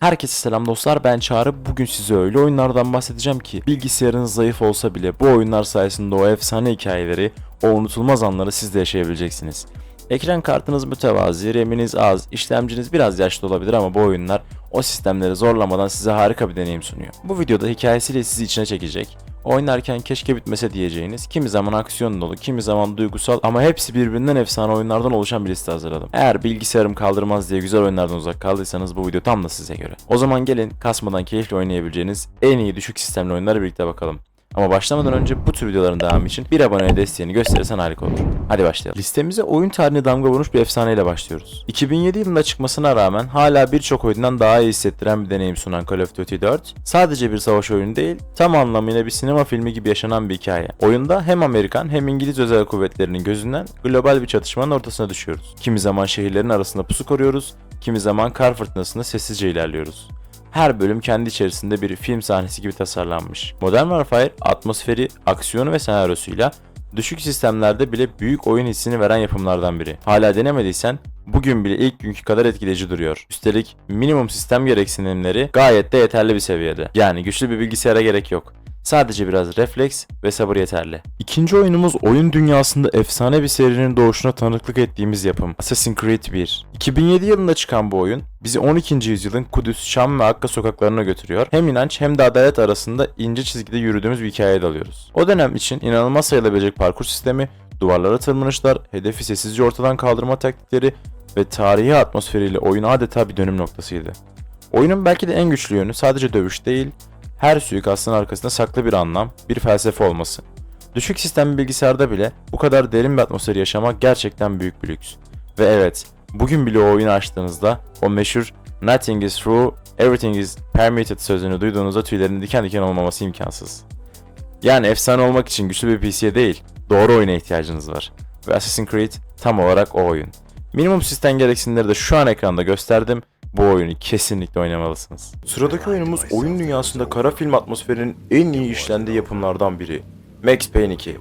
Herkese selam dostlar ben Çağrı. Bugün size öyle oyunlardan bahsedeceğim ki bilgisayarınız zayıf olsa bile bu oyunlar sayesinde o efsane hikayeleri, o unutulmaz anları siz de yaşayabileceksiniz. Ekran kartınız mütevazi, RAM'iniz az, işlemciniz biraz yaşlı olabilir ama bu oyunlar o sistemleri zorlamadan size harika bir deneyim sunuyor. Bu videoda hikayesiyle sizi içine çekecek, oynarken keşke bitmese diyeceğiniz, kimi zaman aksiyon dolu, kimi zaman duygusal ama hepsi birbirinden efsane oyunlardan oluşan bir liste hazırladım. Eğer bilgisayarım kaldırmaz diye güzel oyunlardan uzak kaldıysanız bu video tam da size göre. O zaman gelin kasmadan keyifli oynayabileceğiniz en iyi düşük sistemli oyunları birlikte bakalım. Ama başlamadan önce bu tür videoların devamı için bir aboneye desteğini gösterirsen harika olur. Hadi başlayalım. Listemize oyun tarihine damga vurmuş bir efsaneyle başlıyoruz. 2007 yılında çıkmasına rağmen hala birçok oyundan daha iyi hissettiren bir deneyim sunan Call of Duty 4, sadece bir savaş oyunu değil, tam anlamıyla bir sinema filmi gibi yaşanan bir hikaye. Oyunda hem Amerikan hem İngiliz özel kuvvetlerinin gözünden global bir çatışmanın ortasına düşüyoruz. Kimi zaman şehirlerin arasında pusu koruyoruz, kimi zaman kar fırtınasında sessizce ilerliyoruz. Her bölüm kendi içerisinde bir film sahnesi gibi tasarlanmış. Modern Warfare atmosferi, aksiyonu ve senaryosuyla düşük sistemlerde bile büyük oyun hissini veren yapımlardan biri. Hala denemediysen bugün bile ilk günkü kadar etkileyici duruyor. Üstelik minimum sistem gereksinimleri gayet de yeterli bir seviyede. Yani güçlü bir bilgisayara gerek yok. Sadece biraz refleks ve sabır yeterli. İkinci oyunumuz oyun dünyasında efsane bir serinin doğuşuna tanıklık ettiğimiz yapım Assassin's Creed 1. 2007 yılında çıkan bu oyun bizi 12. yüzyılın Kudüs, Şam ve Akka sokaklarına götürüyor. Hem inanç hem de adalet arasında ince çizgide yürüdüğümüz bir hikayeye dalıyoruz. O dönem için inanılmaz sayılabilecek parkur sistemi, duvarlara tırmanışlar, hedefi sessizce ortadan kaldırma taktikleri ve tarihi atmosferiyle oyun adeta bir dönüm noktasıydı. Oyunun belki de en güçlü yönü sadece dövüş değil, her suikastın arkasında saklı bir anlam, bir felsefe olması. Düşük sistem bilgisayarda bile bu kadar derin bir atmosferi yaşamak gerçekten büyük bir lüks. Ve evet, bugün bile o oyunu açtığınızda o meşhur Nothing is true, everything is permitted sözünü duyduğunuzda tüylerin diken diken olmaması imkansız. Yani efsane olmak için güçlü bir PC'ye değil, doğru oyuna ihtiyacınız var. Ve Assassin's Creed tam olarak o oyun. Minimum sistem gereksinimleri de şu an ekranda gösterdim. Bu oyunu kesinlikle oynamalısınız. Sıradaki oyunumuz oyun dünyasında kara film atmosferinin en iyi işlendiği yapımlardan biri. Max Payne 2.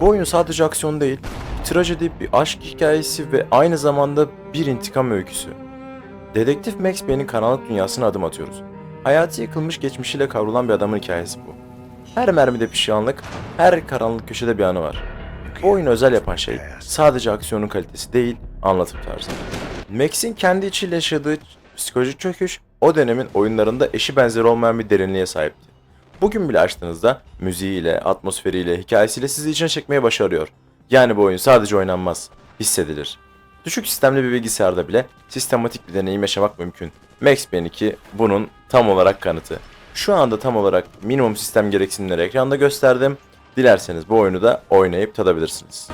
Bu oyun sadece aksiyon değil, bir trajedi, bir aşk hikayesi ve aynı zamanda bir intikam öyküsü. Dedektif Max Payne'in karanlık dünyasına adım atıyoruz. Hayatı yıkılmış geçmişiyle kavrulan bir adamın hikayesi bu. Her mermide pişmanlık, her karanlık köşede bir anı var. Bu oyunu özel yapan şey sadece aksiyonun kalitesi değil, anlatım tarzı. Max'in kendi içiyle yaşadığı psikolojik çöküş o dönemin oyunlarında eşi benzeri olmayan bir derinliğe sahipti. Bugün bile açtığınızda müziğiyle, atmosferiyle, hikayesiyle sizi içine çekmeye başarıyor. Yani bu oyun sadece oynanmaz, hissedilir. Düşük sistemli bir bilgisayarda bile sistematik bir deneyim yaşamak mümkün. Max Payne 2 bunun tam olarak kanıtı. Şu anda tam olarak minimum sistem gereksinimleri ekranda gösterdim. Dilerseniz bu oyunu da oynayıp tadabilirsiniz.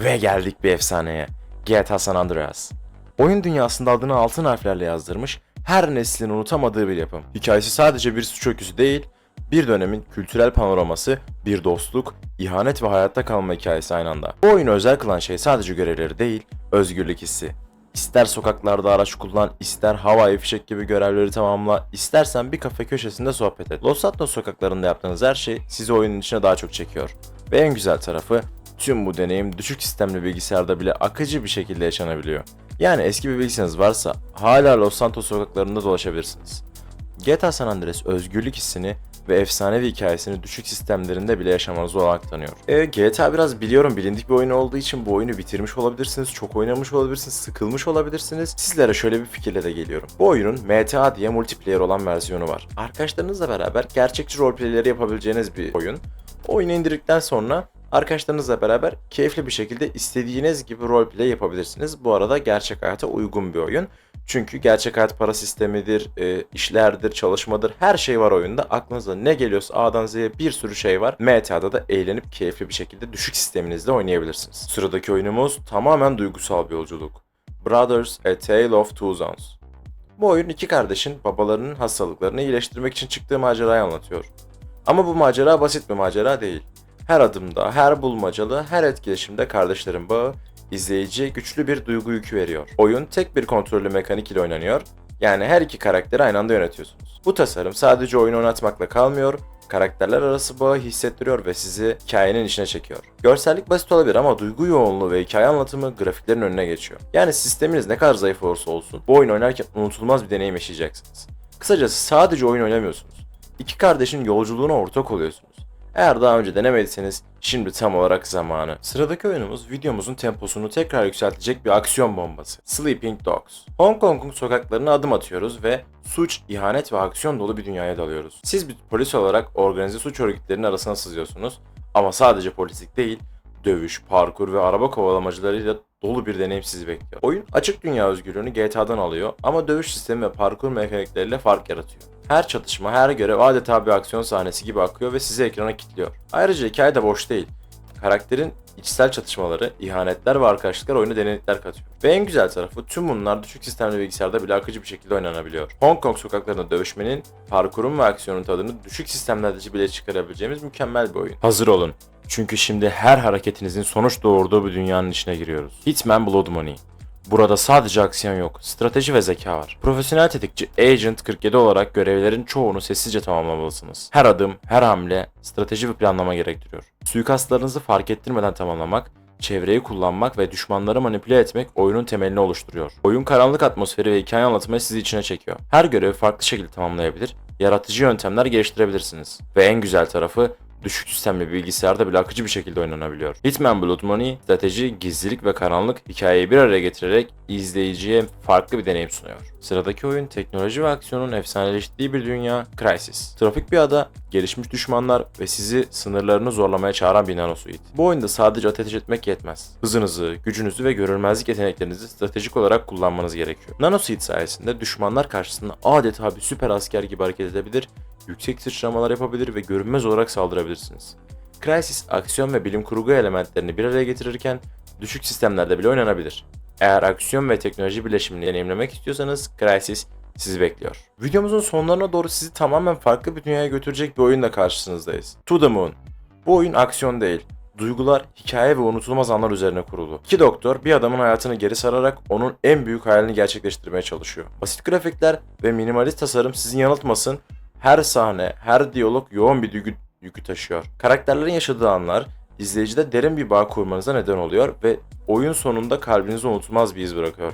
Ve geldik bir efsaneye. GTA San Andreas. Oyun dünyasında adını altın harflerle yazdırmış, her neslin unutamadığı bir yapım. Hikayesi sadece bir suç öyküsü değil, bir dönemin kültürel panoraması, bir dostluk, ihanet ve hayatta kalma hikayesi aynı anda. Bu oyunu özel kılan şey sadece görevleri değil, özgürlük hissi. İster sokaklarda araç kullan, ister havai fişek gibi görevleri tamamla, istersen bir kafe köşesinde sohbet et. Los Santos sokaklarında yaptığınız her şey sizi oyunun içine daha çok çekiyor. Ve en güzel tarafı tüm bu deneyim düşük sistemli bilgisayarda bile akıcı bir şekilde yaşanabiliyor. Yani eski bir bilgisayarınız varsa hala Los Santos sokaklarında dolaşabilirsiniz. GTA San Andreas özgürlük hissini ve efsanevi hikayesini düşük sistemlerinde bile yaşamanızı olanak tanıyor. E, GTA biraz biliyorum bilindik bir oyun olduğu için bu oyunu bitirmiş olabilirsiniz, çok oynamış olabilirsiniz, sıkılmış olabilirsiniz. Sizlere şöyle bir fikirle de geliyorum. Bu oyunun MTA diye multiplayer olan versiyonu var. Arkadaşlarınızla beraber gerçekçi roleplayleri yapabileceğiniz bir oyun. Oyunu indirdikten sonra Arkadaşlarınızla beraber keyifli bir şekilde istediğiniz gibi roleplay yapabilirsiniz. Bu arada gerçek hayata uygun bir oyun. Çünkü gerçek hayat para sistemidir, e, işlerdir, çalışmadır, her şey var oyunda. Aklınıza ne geliyorsa A'dan Z'ye bir sürü şey var. MTA'da da eğlenip keyifli bir şekilde düşük sisteminizde oynayabilirsiniz. Sıradaki oyunumuz tamamen duygusal bir yolculuk. Brothers A Tale of Two Sons. Bu oyun iki kardeşin babalarının hastalıklarını iyileştirmek için çıktığı macerayı anlatıyor. Ama bu macera basit bir macera değil. Her adımda, her bulmacalı, her etkileşimde kardeşlerin bağı izleyiciye güçlü bir duygu yükü veriyor. Oyun tek bir kontrollü mekanik ile oynanıyor. Yani her iki karakteri aynı anda yönetiyorsunuz. Bu tasarım sadece oyunu oynatmakla kalmıyor, karakterler arası bağı hissettiriyor ve sizi hikayenin içine çekiyor. Görsellik basit olabilir ama duygu yoğunluğu ve hikaye anlatımı grafiklerin önüne geçiyor. Yani sisteminiz ne kadar zayıf olursa olsun bu oyun oynarken unutulmaz bir deneyim yaşayacaksınız. Kısacası sadece oyun oynamıyorsunuz. İki kardeşin yolculuğuna ortak oluyorsunuz. Eğer daha önce denemediyseniz şimdi tam olarak zamanı. Sıradaki oyunumuz videomuzun temposunu tekrar yükseltecek bir aksiyon bombası. Sleeping Dogs. Hong Kong'un sokaklarına adım atıyoruz ve suç, ihanet ve aksiyon dolu bir dünyaya dalıyoruz. Siz bir polis olarak organize suç örgütlerinin arasına sızıyorsunuz. Ama sadece polislik değil, dövüş, parkur ve araba kovalamacılarıyla dolu bir deneyim sizi bekliyor. Oyun açık dünya özgürlüğünü GTA'dan alıyor ama dövüş sistemi ve parkur mekanikleriyle fark yaratıyor. Her çatışma, her görev adeta bir aksiyon sahnesi gibi akıyor ve sizi ekrana kilitliyor. Ayrıca hikaye de boş değil. Karakterin içsel çatışmaları, ihanetler ve arkadaşlıklar oyuna derinlikler katıyor. Ve en güzel tarafı tüm bunlar düşük sistemli bilgisayarda bile akıcı bir şekilde oynanabiliyor. Hong Kong sokaklarında dövüşmenin, parkurun ve aksiyonun tadını düşük sistemlerde bile çıkarabileceğimiz mükemmel bir oyun. Hazır olun. Çünkü şimdi her hareketinizin sonuç doğurduğu bir dünyanın içine giriyoruz. Hitman Blood Money. Burada sadece aksiyon yok, strateji ve zeka var. Profesyonel tetikçi Agent 47 olarak görevlerin çoğunu sessizce tamamlamalısınız. Her adım, her hamle strateji ve planlama gerektiriyor. Suikastlarınızı fark ettirmeden tamamlamak, çevreyi kullanmak ve düşmanları manipüle etmek oyunun temelini oluşturuyor. Oyun karanlık atmosferi ve hikaye anlatımı sizi içine çekiyor. Her görevi farklı şekilde tamamlayabilir, yaratıcı yöntemler geliştirebilirsiniz. Ve en güzel tarafı düşük sistemli bilgisayarda bile akıcı bir şekilde oynanabiliyor. Hitman Blood Money, strateji, gizlilik ve karanlık hikayeyi bir araya getirerek izleyiciye farklı bir deneyim sunuyor. Sıradaki oyun teknoloji ve aksiyonun efsaneleştiği bir dünya Crysis. Trafik bir ada, gelişmiş düşmanlar ve sizi sınırlarını zorlamaya çağıran bir nanosuit. Bu oyunda sadece ateş etmek yetmez. Hızınızı, gücünüzü ve görülmezlik yeteneklerinizi stratejik olarak kullanmanız gerekiyor. Nanosuit sayesinde düşmanlar karşısında adeta bir süper asker gibi hareket edebilir, yüksek sıçramalar yapabilir ve görünmez olarak saldırabilirsiniz. Crysis aksiyon ve bilim kurgu elementlerini bir araya getirirken düşük sistemlerde bile oynanabilir. Eğer aksiyon ve teknoloji birleşimini deneyimlemek istiyorsanız Crysis sizi bekliyor. Videomuzun sonlarına doğru sizi tamamen farklı bir dünyaya götürecek bir oyunla karşınızdayız. To the Moon. Bu oyun aksiyon değil, duygular, hikaye ve unutulmaz anlar üzerine kurulu. İki doktor bir adamın hayatını geri sararak onun en büyük hayalini gerçekleştirmeye çalışıyor. Basit grafikler ve minimalist tasarım sizi yanıltmasın, her sahne, her diyalog yoğun bir duygu yükü taşıyor. Karakterlerin yaşadığı anlar izleyicide derin bir bağ kurmanıza neden oluyor ve oyun sonunda kalbinize unutulmaz bir iz bırakıyor.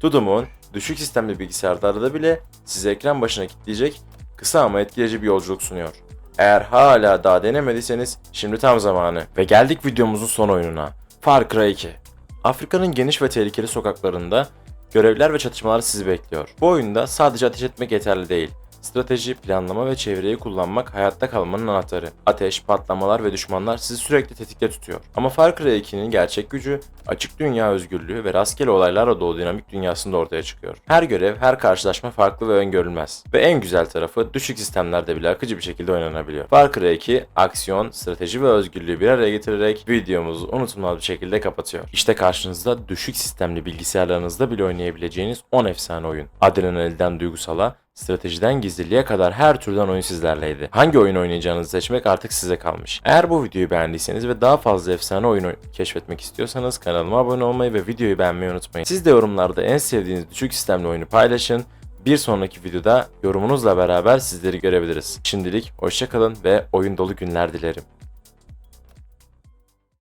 To the Moon, düşük sistemli bilgisayarlarda bile sizi ekran başına kilitleyecek kısa ama etkileyici bir yolculuk sunuyor. Eğer hala daha denemediyseniz şimdi tam zamanı. Ve geldik videomuzun son oyununa. Far Cry 2. Afrika'nın geniş ve tehlikeli sokaklarında görevler ve çatışmalar sizi bekliyor. Bu oyunda sadece ateş etmek yeterli değil. Strateji, planlama ve çevreyi kullanmak hayatta kalmanın anahtarı. Ateş, patlamalar ve düşmanlar sizi sürekli tetikte tutuyor. Ama Far Cry 2'nin gerçek gücü, açık dünya özgürlüğü ve rastgele olaylarla dolu dinamik dünyasında ortaya çıkıyor. Her görev, her karşılaşma farklı ve öngörülmez. Ve en güzel tarafı düşük sistemlerde bile akıcı bir şekilde oynanabiliyor. Far Cry 2, aksiyon, strateji ve özgürlüğü bir araya getirerek videomuzu unutulmaz bir şekilde kapatıyor. İşte karşınızda düşük sistemli bilgisayarlarınızda bile oynayabileceğiniz 10 efsane oyun. Adrenalden duygusala, Stratejiden gizliliğe kadar her türden oyun sizlerleydi. Hangi oyun oynayacağınızı seçmek artık size kalmış. Eğer bu videoyu beğendiyseniz ve daha fazla efsane oyun oy- keşfetmek istiyorsanız kanalıma abone olmayı ve videoyu beğenmeyi unutmayın. Siz de yorumlarda en sevdiğiniz düşük sistemli oyunu paylaşın. Bir sonraki videoda yorumunuzla beraber sizleri görebiliriz. Şimdilik hoşçakalın ve oyun dolu günler dilerim.